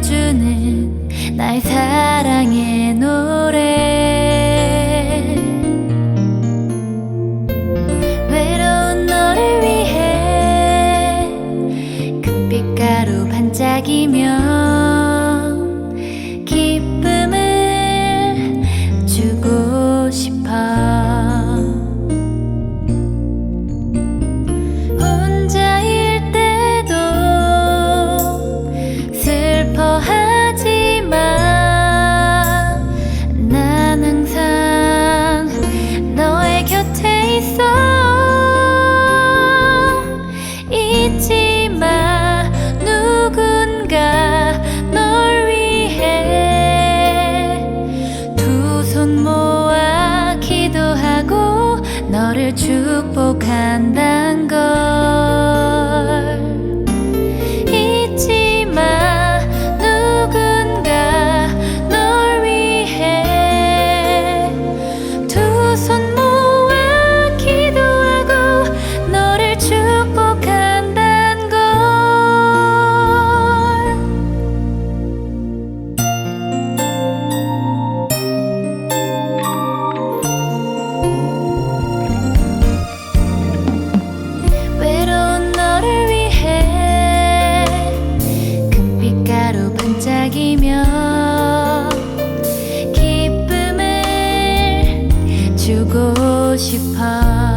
들려주는 나의 사랑의 노래. 축복한단 걸 주고 싶어.